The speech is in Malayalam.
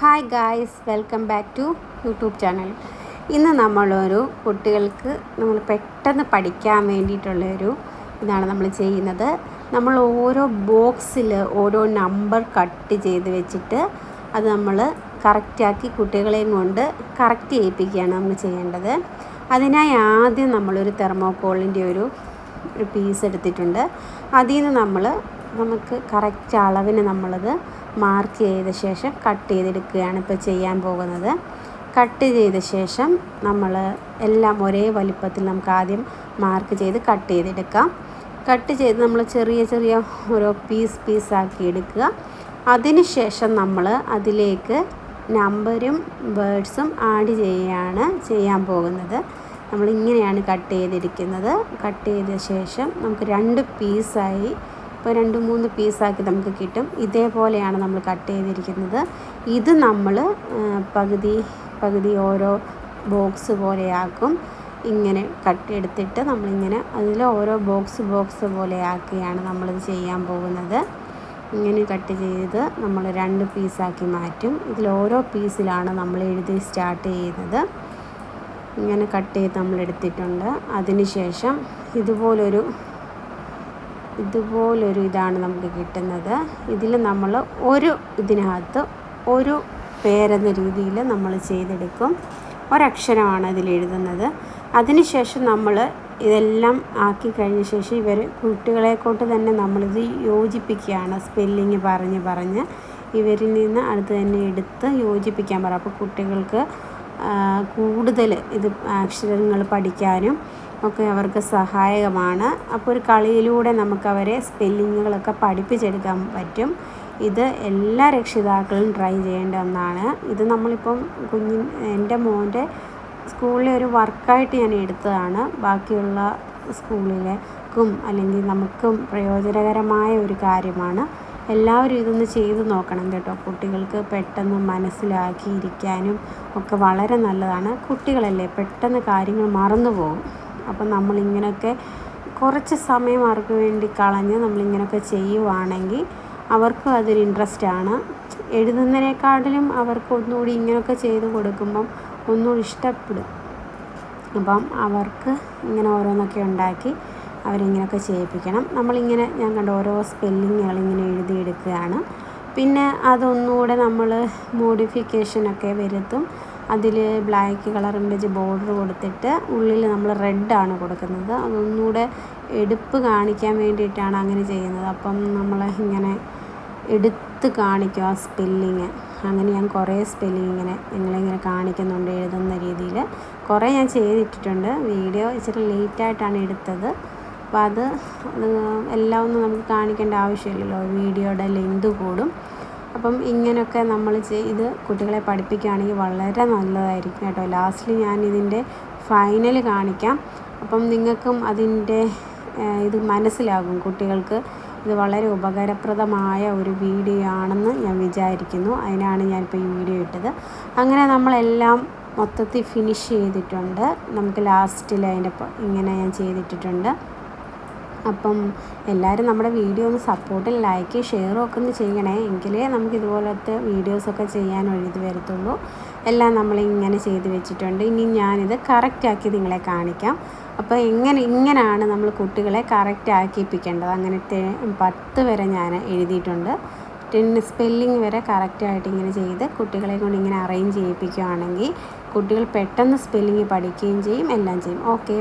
Hi guys welcome back to YouTube channel ഇന്ന് നമ്മളൊരു കുട്ടികൾക്ക് നമ്മൾ പെട്ടെന്ന് പഠിക്കാൻ വേണ്ടിയിട്ടുള്ളൊരു ഇതാണ് നമ്മൾ ചെയ്യുന്നത്. നമ്മൾ ഓരോ ബോക്സിൽ ഓരോ നമ്പർ കട്ട് ചെയ്ത് വെച്ചിട്ട് അത് നമ്മൾ കറക്റ്റാക്കി കുട്ടികളെയും കൊണ്ട് കറക്റ്റ് ചെയ്യിപ്പിക്കുകയാണ് നമ്മൾ ചെയ്യേണ്ടത്. അതിനായി ആദ്യം നമ്മളൊരു തെർമോക്കോളിന്റെ ഒരു പീസ് എടുത്തിട്ടുണ്ട്. അതിൽ നിന്ന് നമ്മൾ നമുക്ക് കറക്റ്റ് അളവിന് നമ്മളത് മാർക്ക് ചെയ്ത ശേഷം കട്ട് ചെയ്തെടുക്കുകയാണ് ഇപ്പോൾ ചെയ്യാൻ പോകുന്നത്. കട്ട് ചെയ്ത ശേഷം നമ്മൾ എല്ലാം ഒരേ വലിപ്പത്തിൽ നമുക്ക് ആദ്യം മാർക്ക് ചെയ്ത് കട്ട് ചെയ്തെടുക്കാം. കട്ട് ചെയ്ത് നമ്മൾ ചെറിയ ചെറിയ ഓരോ പീസ് പീസാക്കി എടുക്കുക. അതിന് ശേഷം നമ്മൾ അതിലേക്ക് നമ്പരും വേർഡ്സും ആഡ് ചെയ്യുകയാണ് ചെയ്യാൻ പോകുന്നത്. നമ്മൾ ഇങ്ങനെയാണ് കട്ട് ചെയ്തിരിക്കുന്നത് കട്ട് ചെയ്ത ശേഷം നമുക്ക് രണ്ട് പീസായി ഇപ്പോൾ രണ്ട് മൂന്ന് പീസാക്കി നമുക്ക് കിട്ടും. ഇതേപോലെയാണ് നമ്മൾ കട്ട് ചെയ്തിരിക്കുന്നത്. ഇത് നമ്മൾ പകുതി പകുതി ഓരോ ബോക്സ് പോലെയാക്കും. ഇങ്ങനെ കട്ട് എടുത്തിട്ട് നമ്മളിങ്ങനെ അതിൽ ഓരോ ബോക്സ് ബോക്സ് പോലെയാക്കിയാണ് നമ്മളിത് ചെയ്യാൻ പോകുന്നത്. ഇങ്ങനെ കട്ട് ചെയ്ത് നമ്മൾ രണ്ട് പീസാക്കി മാറ്റും. ഇതിൽ ഓരോ പീസിലാണ് നമ്മൾ എഴുതി സ്റ്റാർട്ട് ചെയ്യുന്നത്. ഇങ്ങനെ കട്ട് ചെയ്ത് നമ്മൾ എടുത്തിട്ടുണ്ട്. അതിനുശേഷം ഇതുപോലൊരു ഇതുപോലൊരു ഇതാണ് നമുക്ക് കിട്ടുന്നത്. ഇതിൽ നമ്മൾ ഒരു ഇതിനകത്ത് ഒരു പേരെന്ന രീതിയിൽ നമ്മൾ ചെയ്തെടുക്കും. ഒരക്ഷരമാണ് ഇതിൽ എഴുതുന്നത്. അതിനുശേഷം നമ്മൾ ഇതെല്ലാം ആക്കി കഴിഞ്ഞ ശേഷം ഇവർ കുട്ടികളെ കൊണ്ട് തന്നെ നമ്മളിത് യോജിപ്പിക്കുകയാണ്. സ്പെല്ലിങ് പറഞ്ഞ് പറഞ്ഞ് ഇവരിൽ നിന്ന് അടുത്ത് തന്നെ എടുത്ത് യോജിപ്പിക്കാൻ പറയും. അപ്പോൾ കുട്ടികൾക്ക് കൂടുതൽ ഇത് അക്ഷരങ്ങൾ പഠിക്കാനും ഒക്കെ അവർക്ക് സഹായകമാണ്. അപ്പോൾ ഒരു കളിയിലൂടെ നമുക്ക് അവരെ സ്പെല്ലിങ്ങുകളൊക്കെ പഠിപ്പിച്ചെടുക്കാൻ പറ്റും. ഇത് എല്ലാ രക്ഷിതാക്കളും ട്രൈ ചെയ്യേണ്ട ഒന്നാണ്. ഇത് നമ്മളിപ്പം കുഞ്ഞി എന്റെ മോന്റെ സ്കൂളിലെ ഒരു വർക്കായിട്ട് ഞാൻ എടുത്തതാണ്. ബാക്കിയുള്ള സ്കൂളിലേക്കും അല്ലെങ്കിൽ നമുക്കും പ്രയോജനകരമായ ഒരു കാര്യമാണ്. എല്ലാവരും ഇതൊന്ന് ചെയ്ത് നോക്കണം കേട്ടോ. കുട്ടികൾക്ക് പെട്ടെന്ന് മനസ്സിലാക്കിയിരിക്കാനും ഒക്കെ വളരെ നല്ലതാണ്. കുട്ടികളല്ലേ പെട്ടെന്ന് കാര്യങ്ങൾ മറന്നു പോകും അപ്പം നമ്മളിങ്ങനെയൊക്കെ കുറച്ച് സമയം അവർക്ക് വേണ്ടി കളഞ്ഞ് നമ്മളിങ്ങനെയൊക്കെ ചെയ്യുവാണെങ്കിൽ അവർക്കും അതൊരു ഇൻട്രസ്റ്റ് ആണ് എഴുതുന്നതിനേക്കാട്ടിലും അവർക്ക് ഒന്നുകൂടി ഇങ്ങനെയൊക്കെ ചെയ്ത് കൊടുക്കുമ്പം ഒന്നുകൂടി ഇഷ്ടപ്പെടും. അപ്പം അവർക്ക് ഇങ്ങനെ ഓരോന്നൊക്കെ ഉണ്ടാക്കി അവരിങ്ങനെയൊക്കെ ചെയ്യിപ്പിക്കണം. നമ്മളിങ്ങനെ ഞാൻ കണ്ട ഓരോ സ്പെല്ലിങ്ങുകൾ ഇങ്ങനെ എഴുതിയെടുക്കുകയാണ്. പിന്നെ അതൊന്നുകൂടെ നമ്മൾ മോഡിഫിക്കേഷനൊക്കെ വരുത്തും. അതിൽ ബ്ലാക്ക് കളറും വെച്ച് ബോർഡർ കൊടുത്തിട്ട് ഉള്ളിൽ നമ്മൾ റെഡാണ് കൊടുക്കുന്നത്. അതൊന്നുകൂടെ എടുപ്പ് കാണിക്കാൻ വേണ്ടിയിട്ടാണ് അങ്ങനെ ചെയ്യുന്നത്. അപ്പം നമ്മൾ ഇങ്ങനെ എടുത്ത് കാണിക്കും ആ സ്പെല്ലിങ് അങ്ങനെ ഞാൻ കുറേ സ്പെല്ലിങ് ഇങ്ങനെ നിങ്ങളിങ്ങനെ കാണിക്കുന്നുണ്ട് എഴുതുന്ന രീതിയിൽ കുറേ ഞാൻ ചെയ്തിട്ടിട്ടുണ്ട്. വീഡിയോ ഇച്ചിരി ലേറ്റായിട്ടാണ് എടുത്തത്. അപ്പോൾ അത് എല്ലാം ഒന്നും നമുക്ക് കാണിക്കേണ്ട ആവശ്യമില്ലല്ലോ. വീഡിയോയുടെ ലെങ്ത് കൂടും. അപ്പം ഇങ്ങനെയൊക്കെ നമ്മൾ ചെയ്ത് കുട്ടികളെ പഠിപ്പിക്കുകയാണെങ്കിൽ വളരെ നല്ലതായിരിക്കും കേട്ടോ. ലാസ്റ്റിൽ ഞാൻ ഇതിന്റെ ഫൈനൽ കാണിക്കാം. അപ്പം നിങ്ങൾക്കും അതിന്റെ ഇത് മനസ്സിലാകും കുട്ടികൾക്ക് ഇത് വളരെ ഉപകാരപ്രദമായ ഒരു വീഡിയോ ആണെന്ന് ഞാൻ വിചാരിക്കുന്നു. അതിനാണ് ഞാനിപ്പോൾ ഈ വീഡിയോ ഇട്ടത്. അങ്ങനെ നമ്മളെല്ലാം മൊത്തത്തിൽ ഫിനിഷ് ചെയ്തിട്ടുണ്ട്. നമുക്ക് ലാസ്റ്റിൽ അതിന്റെ ഇങ്ങനെ ഞാൻ ചെയ്തിട്ടിട്ടുണ്ട്. അപ്പം എല്ലാവരും നമ്മുടെ വീഡിയോ ഒന്ന് സപ്പോർട്ടും ലൈക്ക് ഷെയറും ഒക്കെ ഒന്ന് ചെയ്യണേ. എങ്കിലേ നമുക്ക് ഇതുപോലത്തെ വീഡിയോസൊക്കെ ചെയ്യാൻ ഒഴിത് വരത്തുള്ളൂ. എല്ലാം നമ്മളിങ്ങനെ ചെയ്ത് വെച്ചിട്ടുണ്ട്. ഇനി ഞാനിത് കറക്റ്റാക്കി നിങ്ങളെ കാണിക്കാം. അപ്പോൾ എങ്ങനെ ഇങ്ങനെയാണ് നമ്മൾ കുട്ടികളെ കറക്റ്റ് ആക്കിപ്പിക്കേണ്ടത്. അങ്ങനെ പത്ത് വരെ ഞാൻ എഴുതിയിട്ടുണ്ട്. ടെൻ സ്പെല്ലിംഗ് വരെ കറക്റ്റായിട്ട് ഇങ്ങനെ ചെയ്ത് കുട്ടികളെ കൊണ്ട് ഇങ്ങനെ അറേഞ്ച് ചെയ്യിപ്പിക്കുകയാണെങ്കിൽ കുട്ടികൾ പെട്ടെന്ന് സ്പെല്ലിങ് പഠിക്കുകയും ചെയ്യും എല്ലാം ചെയ്യും. ഓക്കെ